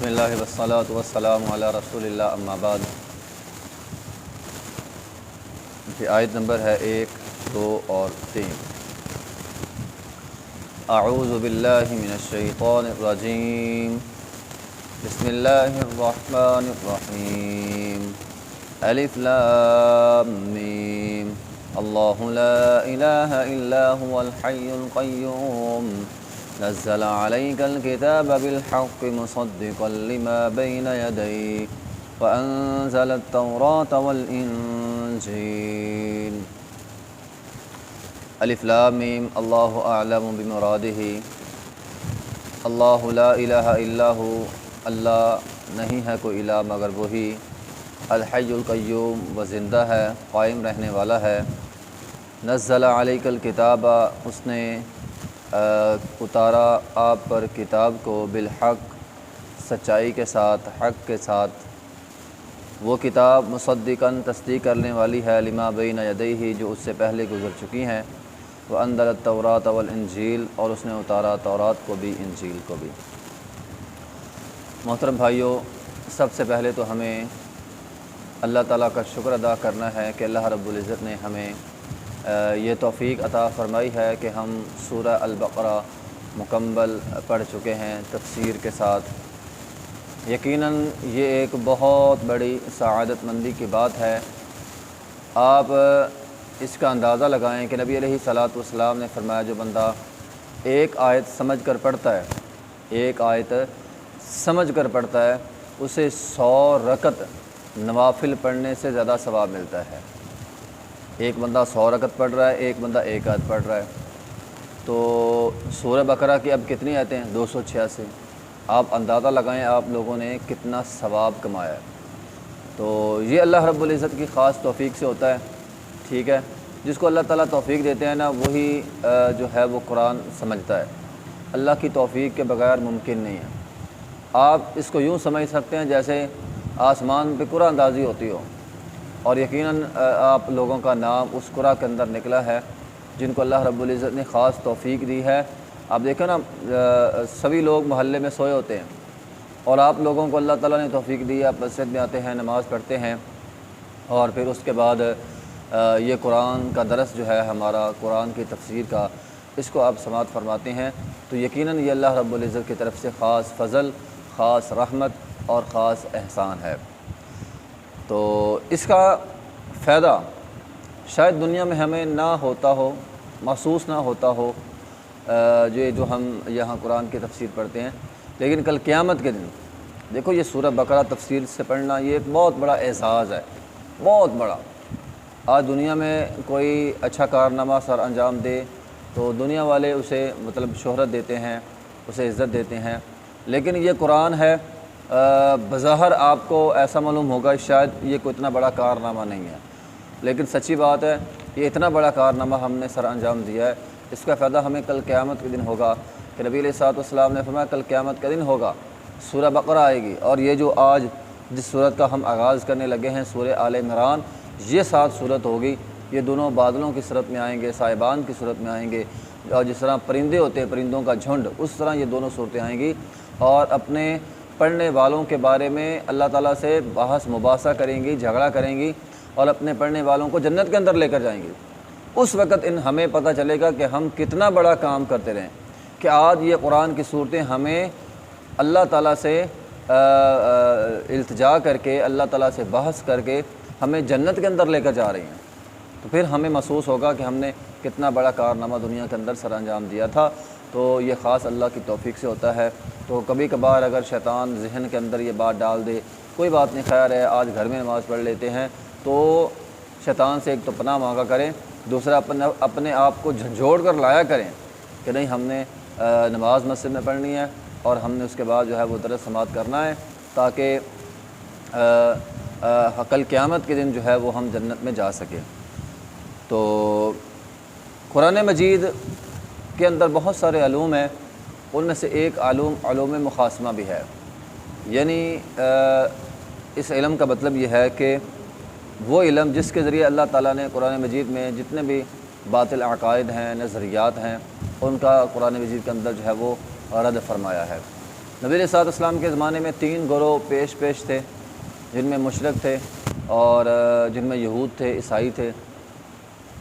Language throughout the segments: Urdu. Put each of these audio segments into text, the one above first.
بسم اللہ وسلاۃ والسلام علی رسول اللہ، اما بعد۔ کی آیت نمبر ہے ایک، دو اور تین۔ اعوذ باللہ من الشیطان الرجیم۔ بسم اللہ الرحمن الرحیم۔ الف لام میم۔ اللہ لا الہ الا هو الحی القیوم۔ نزل عليك الكتاب بالحق مصدقا لما بين يديه وأنزل التوراة والإنجيل. الف لام میم اللہ اعلم بمراده. اللہ لا الہ الا هو. اللہ نہیں ہے کوئی الہ مگر وہی. الحی القیوم. وہ زندہ ہے، قائم رہنے والا ہے. نزل علیک الکتاب اس نے اتارا آپ پر کتاب کو بالحق، سچائی کے ساتھ، حق کے ساتھ۔ وہ کتاب مصدقاً تصدیق کرنے والی ہے، لما بین یدئی جو اس سے پہلے گزر چکی ہیں۔ وہ اندر تورات والانجیل، اور اس نے اتارا تورات کو بھی، انجیل کو بھی۔ محترم بھائیوں سب سے پہلے تو ہمیں اللہ تعالیٰ کا شکر ادا کرنا ہے کہ اللہ رب العزت نے ہمیں یہ توفیق عطا فرمائی ہے کہ ہم سورہ البقرہ مکمل پڑھ چکے ہیں تفسیر کے ساتھ۔ یقیناً یہ ایک بہت بڑی سعادت مندی کی بات ہے۔ آپ اس کا اندازہ لگائیں کہ نبی علیہ صلاۃ والسلام نے فرمایا، جو بندہ ایک آیت سمجھ کر پڑھتا ہے، ایک آیت سمجھ کر پڑھتا ہے، اسے سو رکت نوافل پڑھنے سے زیادہ ثواب ملتا ہے۔ ایک بندہ سو رکت پڑھ رہا ہے، ایک بندہ ایک آیت پڑھ رہا ہے۔ تو سورہ بقرہ کی اب کتنی آیتیں ہیں؟ دو سو چھیاسی۔ آپ اندازہ لگائیں آپ لوگوں نے کتنا ثواب کمایا ہے۔ تو یہ اللہ رب العزت کی خاص توفیق سے ہوتا ہے، ٹھیک ہے؟ جس کو اللہ تعالیٰ توفیق دیتے ہیں نا، وہی جو ہے وہ قرآن سمجھتا ہے۔ اللہ کی توفیق کے بغیر ممکن نہیں ہے۔ آپ اس کو یوں سمجھ سکتے ہیں جیسے آسمان پہ قرآن اندازی ہوتی ہو۔ اور یقیناً آپ لوگوں کا نام اس قرآن کے اندر نکلا ہے، جن کو اللہ رب العزت نے خاص توفیق دی ہے۔ آپ دیکھیں نا سبھی لوگ محلے میں سوئے ہوتے ہیں اور آپ لوگوں کو اللہ تعالیٰ نے توفیق دی، آپ مسجد میں آتے ہیں، نماز پڑھتے ہیں اور پھر اس کے بعد یہ قرآن کا درس جو ہے، ہمارا قرآن کی تفسیر کا، اس کو آپ سماعت فرماتے ہیں۔ تو یقیناً یہ اللہ رب العزت کی طرف سے خاص فضل، خاص رحمت اور خاص احسان ہے۔ تو اس کا فائدہ شاید دنیا میں ہمیں نہ ہوتا ہو، محسوس نہ ہوتا ہو جو جو ہم یہاں قرآن کی تفسیر پڑھتے ہیں۔ لیکن کل قیامت کے دن، دیکھو یہ سورہ بقرہ تفسیر سے پڑھنا یہ ایک بہت بڑا اعزاز ہے، بہت بڑا۔ آج دنیا میں کوئی اچھا کارنامہ سر انجام دے تو دنیا والے اسے مطلب شہرت دیتے ہیں، اسے عزت دیتے ہیں۔ لیکن یہ قرآن ہے بظاہر آپ کو ایسا معلوم ہوگا شاید یہ کوئی اتنا بڑا کارنامہ نہیں ہے۔ لیکن سچی بات ہے، یہ اتنا بڑا کارنامہ ہم نے سر انجام دیا ہے۔ اس کا فائدہ ہمیں کل قیامت کے دن ہوگا۔ کہ نبی علیہ صاحب السلام نے فرمایا، کل قیامت کا دن ہوگا، سورہ بقرہ آئے گی۔ اور یہ جو آج جس صورت کا ہم آغاز کرنے لگے ہیں، سورہ آل عمران، یہ سات صورت ہوگی۔ یہ دونوں بادلوں کی صورت میں آئیں گے، صاحبان کی صورت میں آئیں گے۔ اور جس طرح پرندے ہوتے ہیں، پرندوں کا جھنڈ، اس طرح یہ دونوں صورتیں آئیں گی۔ اور اپنے پڑھنے والوں کے بارے میں اللہ تعالیٰ سے بحث مباحثہ کریں گی، جھگڑا کریں گی اور اپنے پڑھنے والوں کو جنت کے اندر لے کر جائیں گی۔ اس وقت ان ہمیں پتہ چلے گا کہ ہم کتنا بڑا کام کرتے رہیں کہ آج یہ قرآن کی صورتیں ہمیں اللہ تعالیٰ سے التجا کر کے، اللہ تعالیٰ سے بحث کر کے ہمیں جنت کے اندر لے کر جا رہی ہیں۔ تو پھر ہمیں محسوس ہوگا کہ ہم نے کتنا بڑا کارنامہ دنیا کے اندر سر انجام دیا تھا۔ تو یہ خاص اللہ کی توفیق سے ہوتا ہے۔ تو کبھی کبھار اگر شیطان ذہن کے اندر یہ بات ڈال دے، کوئی بات نہیں، خیر ہے، آج گھر میں نماز پڑھ لیتے ہیں۔ تو شیطان سے ایک تو پناہ مانگا کریں، دوسرا اپنے اپنے آپ کو جھنجھوڑ کر لایا کریں کہ نہیں، ہم نے نماز مسجد میں پڑھنی ہے اور ہم نے اس کے بعد جو ہے وہ درس سماعت کرنا ہے تاکہ کل قیامت کے دن جو ہے وہ ہم جنت میں جا سکیں۔ تو قرآن مجید کے اندر بہت سارے علوم ہیں، ان میں سے ایک علوم علوم مقاسمہ بھی ہے۔ یعنی اس علم کا مطلب یہ ہے کہ وہ علم جس کے ذریعے اللہ تعالیٰ نے قرآن مجید میں جتنے بھی باطل عقائد ہیں، نظریات ہیں، ان کا قرآن مجید کے اندر جو ہے وہ رد فرمایا ہے۔ نبی علیہ السلاط اسلام کے زمانے میں تین گروہ پیش پیش تھے، جن میں مشرق تھے اور جن میں یہود تھے، عیسائی تھے۔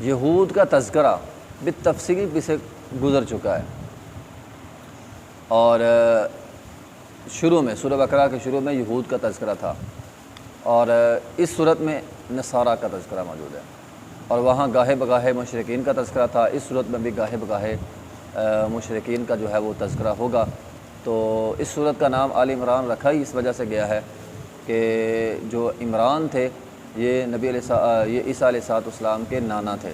یہود کا تذکرہ بالتفصیل بھی سے گزر چکا ہے۔ اور شروع میں، سورہ بکرا کے شروع میں یہود کا تذکرہ تھا۔ اور اس صورت میں نصارہ کا تذکرہ موجود ہے۔ اور وہاں گاہے بگاہے مشرقین کا تذکرہ تھا۔ اس صورت میں بھی گاہے بگاہے مشرقین کا جو ہے وہ تذکرہ ہوگا۔ تو اس صورت کا نام عال عمران رکھا ہی اس وجہ سے گیا ہے کہ جو عمران تھے، یہ نبی علیہ یہ عیسیٰ علیہ سات اسلام کے نانا تھے۔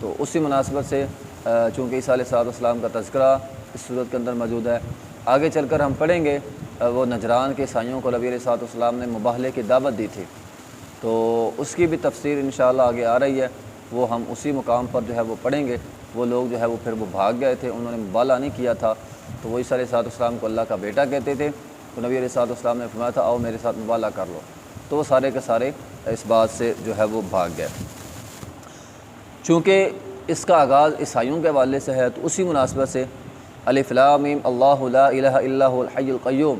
تو اسی مناسبت سے چونکہ عیسیٰ علیہ سات اسلام کا تذکرہ اس صورت کے اندر موجود ہے۔ آگے چل کر ہم پڑھیں گے وہ نجران کے عیسائیوں کو نبی علیہ سات اسلام نے مباہلے کی دعوت دی تھی۔ تو اس کی بھی تفسیر انشاءاللہ آگے آ رہی ہے۔ وہ ہم اسی مقام پر جو ہے وہ پڑھیں گے۔ وہ لوگ جو ہے وہ پھر وہ بھاگ گئے تھے، انہوں نے مبالہ نہیں کیا تھا۔ تو وہ عیسیٰ علیہ سات اسلام کو اللہ کا بیٹا کہتے تھے۔ تو نبی علیہ سات اسلام نے فرمایا تھا، آؤ میرے ساتھ مبالہ کر لو۔ تو وہ سارے کے سارے اس بات سے جو ہے وہ بھاگ گئے۔ چونکہ اس کا آغاز عیسائیوں کے حوالے سے ہے، تو اسی مناسبت سے علی فلامیم اللہ الہ اللہ الحی القیوم۔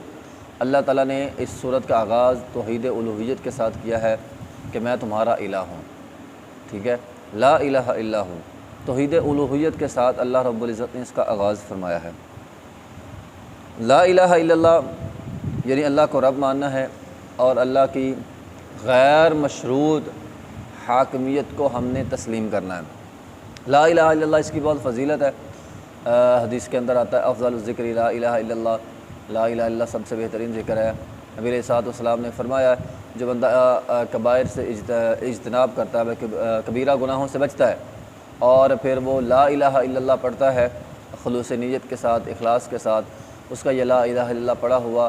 اللہ تعالیٰ نے اس صورت کا آغاز توحید الوحیت کے ساتھ کیا ہے کہ میں تمہارا الہ ہوں۔ ٹھیک ہے؟ لا الہ الا ہوں توحید الوحیت کے ساتھ اللہ رب العزت نے اس کا آغاز فرمایا ہے۔ لا الہ الا اللہ یعنی اللہ کو رب ماننا ہے اور اللہ کی غیر مشروط حاکمیت کو ہم نے تسلیم کرنا ہے۔ لا الہ الا اللہ، اس کی بہت فضیلت ہے۔ حدیث کے اندر آتا ہے، افضل الذکر لا الہ الا اللہ، لا الہ الا اللہ سب سے بہترین ذکر ہے۔ نبی علیہ صاحب والسلام نے فرمایا جو بندہ کبائر سے اجتناب کرتا ہے کبیرہ گناہوں سے بچتا ہے۔ اور پھر وہ لا الہ الا اللہ پڑھتا ہے، خلوص نیت کے ساتھ، اخلاص کے ساتھ۔ اس کا یہ لا الہ الا اللہ پڑھا ہوا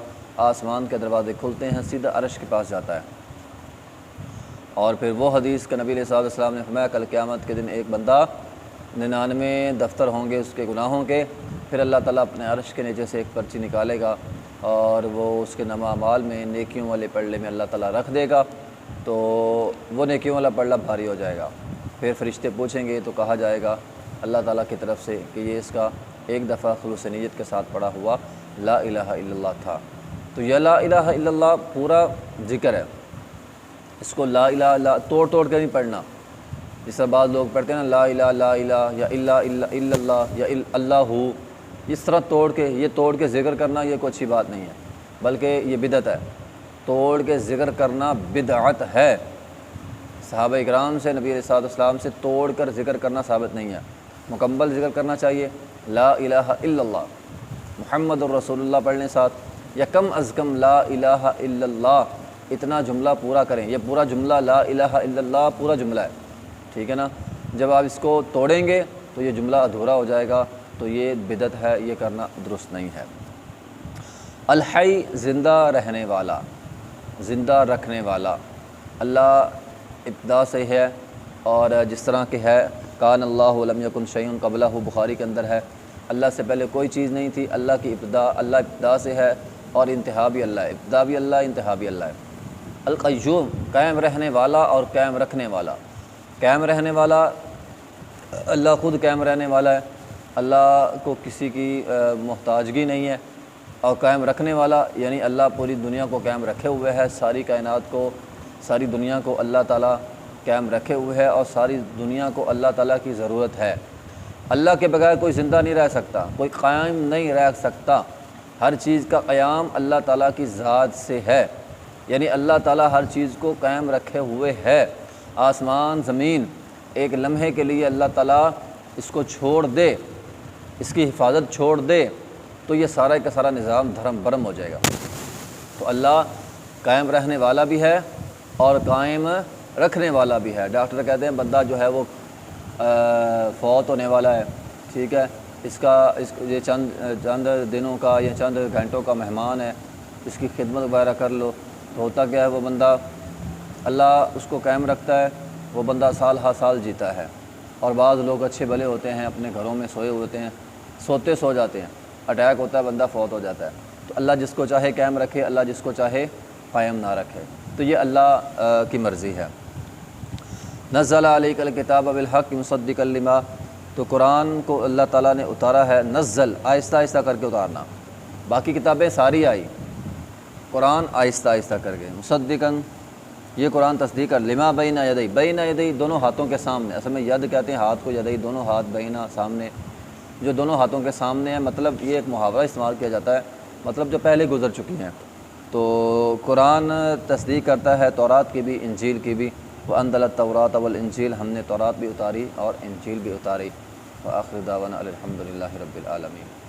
آسمان کے دروازے کھلتے ہیں، سیدھا عرش کے پاس جاتا ہے۔ اور پھر وہ حدیث کا نبی علیہ صاحب السلام نے فرمایا، کل قیامت کے دن ایک بندہ ننانوے دفتر ہوں گے اس کے گناہوں کے، پھر اللہ تعالیٰ اپنے عرش کے نیچے سے ایک پرچی نکالے گا اور وہ اس کے نما مال میں نیکیوں والے پڑھلے میں اللہ تعالیٰ رکھ دے گا، تو وہ نیکیوں والا پڑھلا بھاری ہو جائے گا۔ پھر فرشتے پوچھیں گے تو کہا جائے گا، اللہ تعالیٰ کی طرف سے کہ یہ اس کا ایک دفعہ خلوص نیت کے ساتھ پڑھا ہوا لا الہ الا اللہ تھا۔ تو یہ لا الہ الا اللہ پورا ذکر ہے۔ اس کو لا الہ الا توڑ توڑ کے نہیں پڑھنا۔ جس طرح بعض لوگ پڑھتے ہیں نا، لا الہ لا الہ یا اللہ الا اللہ، یا اللہ۔ ہو اس طرح توڑ کے، یہ توڑ کے ذکر کرنا یہ کوئی اچھی بات نہیں ہے، بلکہ یہ بدعت ہے۔ توڑ کے ذکر کرنا بدعت ہے۔ صحابہ اکرام سے، نبی علیہ صاحب اسلام سے توڑ کر ذکر کرنا ثابت نہیں ہے۔ مکمل ذکر کرنا چاہیے۔ لا الہ الا اللہ۔ محمد الرسول اللہ پڑھنے ساتھ، یا کم از کم لا الہ الا اللہ۔ اتنا جملہ پورا کریں۔ یہ پورا جملہ لا الہ الا اللہ پورا جملہ ہے۔ ٹھیک ہے نا؟ جب آپ اس کو توڑیں گے تو یہ جملہ ادھورا ہو جائے گا۔ تو یہ بدت ہے، یہ کرنا درست نہیں ہے۔ الحی، زندہ رہنے والا۔ زندہ رکھنے والا۔ اللہ ابتدا سے ہے اور جس طرح کہ ہے، کان اللہ علم یکن شعین قبلہ، بخاری کے اندر ہے۔ اللہ سے پہلے کوئی چیز نہیں تھی۔ اللہ کی ابتدا، اللہ ابتدا سے ہے اور انتہا بھی اللہ ابتدا بھی اللہ، انتہا بھی اللہ ہے۔ القیوم، قائم رہنے والا اور قائم رکھنے والا۔ قائم رہنے والا، اللہ خود قائم رہنے والا ہے۔ اللہ کو کسی کی محتاجگی نہیں ہے۔ اور قائم رکھنے والا یعنی اللہ پوری دنیا کو قائم رکھے ہوئے ہے۔ ساری کائنات کو، ساری دنیا کو اللہ تعالیٰ قائم رکھے ہوئے ہے اور ساری دنیا کو اللہ تعالیٰ کی ضرورت ہے۔ اللہ کے بغیر کوئی زندہ نہیں رہ سکتا، کوئی قائم نہیں رہ سکتا۔ ہر چیز کا قیام اللہ تعالیٰ کی ذات سے ہے۔ یعنی اللہ تعالیٰ ہر چیز کو قائم رکھے ہوئے ہے۔ آسمان، زمین، ایک لمحے کے لیے اللہ تعالیٰ اس کو چھوڑ دے، اس کی حفاظت چھوڑ دے، تو یہ سارا کا سارا نظام دھرم برم ہو جائے گا۔ تو اللہ قائم رہنے والا بھی ہے اور قائم رکھنے والا بھی ہے۔ ڈاکٹر کہتے ہیں بندہ جو ہے وہ فوت ہونے والا ہے، ٹھیک ہے؟ اس کا، اس یہ چند چند دنوں کا یا چند گھنٹوں کا مہمان ہے، اس کی خدمت وغیرہ کر لو۔ تو ہوتا کیا ہے، وہ بندہ اللہ اس کو قائم رکھتا ہے، وہ بندہ سال ہر سال جیتا ہے۔ اور بعض لوگ اچھے بھلے ہوتے ہیں، اپنے گھروں میں سوئے ہوتے ہیں، سوتے سو جاتے ہیں۔ اٹیک ہوتا ہے، بندہ فوت ہو جاتا ہے۔ تو اللہ جس کو چاہے قائم رکھے، اللہ جس کو چاہے قائم نہ رکھے۔ تو یہ اللہ کی مرضی ہے۔ نزل علیہ الکتاب بالحق مصدق الما تو قرآن کو اللہ تعالیٰ نے اتارا ہے، نزل، آہستہ آہستہ کر کے اتارنا۔ باقی کتابیں ساری آئی۔ قرآن آہستہ آہستہ کر گئے۔ مصدقاً یہ قرآن تصدیق کر، لما بین یدئی بین یدئی دونوں ہاتھوں کے سامنے۔ اصل میں ید کہتے ہیں ہاتھ کو یدئی دونوں ہاتھ بینا سامنے۔ جو دونوں ہاتھوں کے سامنے ہیں مطلب یہ ایک محاورہ استعمال کیا جاتا ہے مطلب جو پہلے گزر چکی ہیں۔ تو قرآن تصدیق کرتا ہے تورات کی بھی، انجیل کی بھی۔ وہ اندل طورات اول انجیل ہم نے تورات بھی اتاری اور انجیل بھی اتاری۔ وآخر دعوانا الحمد للہ رب العالمین